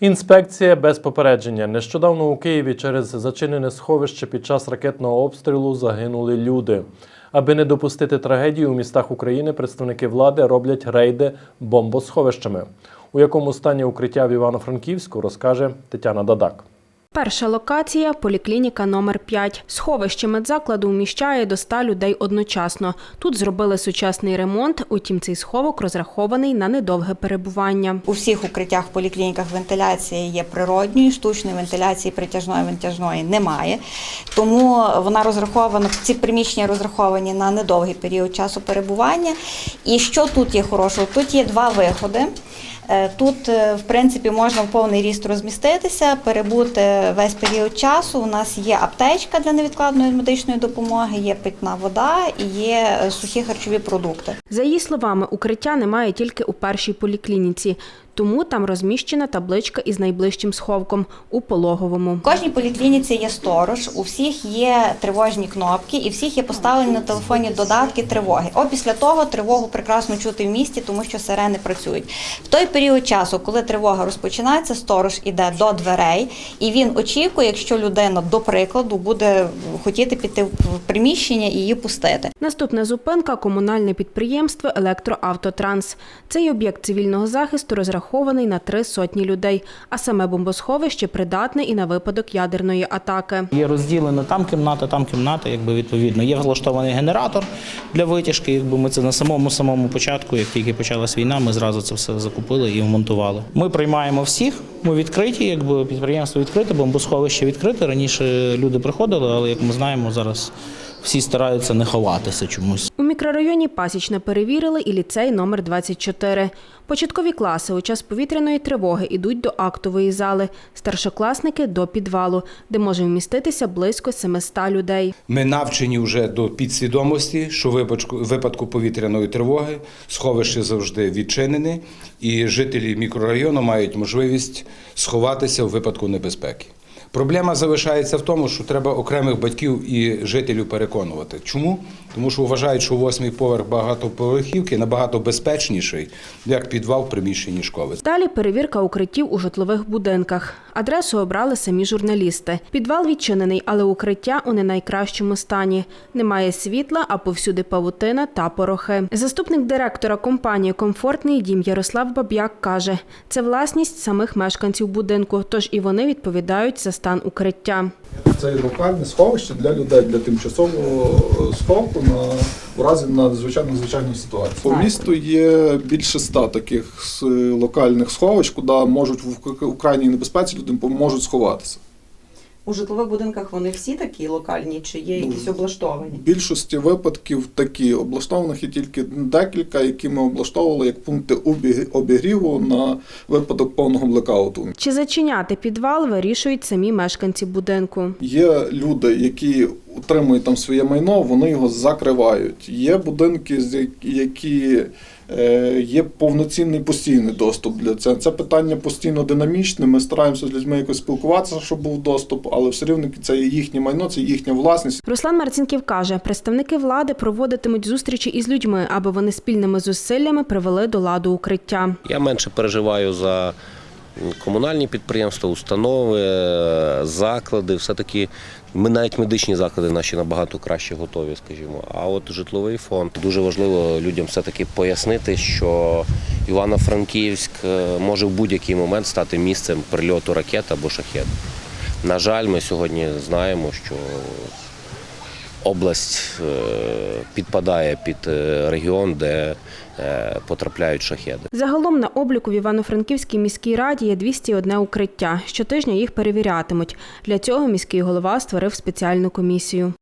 Інспекція без попередження. Нещодавно у Києві через зачинене сховище під час ракетного обстрілу загинули люди. Аби не допустити трагедії у містах України, представники влади роблять рейди бомбосховищами. У якому стані укриття в Івано-Франківську розкаже Тетяна Дадак. Перша локація поліклініка номер 5 Сховище медзакладу вміщає до 100 людей одночасно. Тут зробили сучасний ремонт, утім цей сховок розрахований на недовге перебування. У всіх укриттях в поліклініках вентиляція є природньою, штучної вентиляції притяжної вентяжної немає. Тому вона розрахована, ці приміщення розраховані на недовгий період часу перебування. І що тут є хорошого? Тут є два виходи. Е, Тут, е, в принципі, можна в повний ріст розміститися, перебути весь період часу. У нас є аптечка для невідкладної медичної допомоги, є питна вода і є е, сухі харчові продукти. За її словами, укриття немає тільки у першій поліклініці, тому там розміщена табличка із найближчим сховком у пологовому. В кожній поліклініці є сторож, у всіх є тривожні кнопки, і всіх є поставлені на телефоні додатки тривоги. О, після того тривогу прекрасно чути в місті, тому що сирени працюють. В той період часу, коли тривога розпочинається, сторож іде до дверей, і він очікує, якщо людина, до прикладу, буде хотіти піти в приміщення і її пустити. Наступна зупинка комунальне підприємство Електроавтотранс. Цей об'єкт цивільного захисту розрахований на три сотні людей, а саме бомбосховище придатне і на випадок ядерної атаки. Є розділено там кімната, там кімната, якби відповідно. Є влаштований генератор для витяжки. Якби ми це на самому самому початку, як тільки почалась війна, ми зразу це все закупили і вмонтували. Ми приймаємо всіх. Ми відкриті, якби підприємство відкрите, бомбосховище відкрите. Раніше люди приходили, але як ми знаємо, зараз всі стараються не ховатися чомусь. У мікрорайоні Пасічна перевірили і ліцей номер 24. Початкові класи у час повітряної тривоги йдуть до актової зали, старшокласники до підвалу, де може вміститися близько 700 людей. Ми навчені вже до підсвідомості, що в випадку, повітряної тривоги сховище завжди відчинене, і жителі мікрорайону мають можливість сховатися в випадку небезпеки. Проблема залишається в тому, що треба окремих батьків і жителів переконувати. Чому? Тому що вважають, що восьмий поверх багатоповерхівки набагато безпечніший, як підвал в приміщенні школи. Далі перевірка укриттів у житлових будинках. Адресу обрали самі журналісти. Підвал відчинений, але укриття у не найкращому стані. Немає світла, а повсюди павутина та порохи. Заступник директора компанії Комфортний дім Ярослав Баб'як каже, це власність самих мешканців будинку, тож і вони відповідають за стан укриття. Це локальне сховище для людей для тимчасового е, сховку на у разі надзвичайно звичайну ситуації. По місту є більше ста таких локальних сховищ, куди можуть в у крайній небезпеці люди можуть сховатися. У житлових будинках вони всі такі локальні, чи є якісь облаштовані? В більшості випадків такі облаштованих є тільки декілька, які ми облаштовували як пункти обігріву на випадок повного блекауту. Чи зачиняти підвал вирішують самі мешканці будинку. Є люди, які утримують там своє майно, вони його закривають. Є будинки, які е, є повноцінний постійний доступ для цього. Це питання постійно динамічне. Ми стараємося з людьми якось спілкуватися, щоб був доступ, але все рівно це є їхнє майно, це їхня власність. Руслан Марцінків каже, представники влади проводитимуть зустрічі із людьми, аби вони спільними зусиллями привели до ладу укриття. Я менше переживаю за комунальні підприємства, установи, заклади. Все-таки ми навіть медичні заклади наші набагато краще готові, скажімо. А от житловий фонд дуже важливо людям все-таки пояснити, що Івано-Франківськ е, може в будь-який момент стати місцем прильоту ракет або шахет. На жаль, ми сьогодні знаємо, що область е, підпадає під е, регіон, де е, потрапляють шахеди. Загалом на обліку в Івано-Франківській міській раді є 201 укриття. Щотижня їх перевірятимуть. Для цього міський голова створив спеціальну комісію.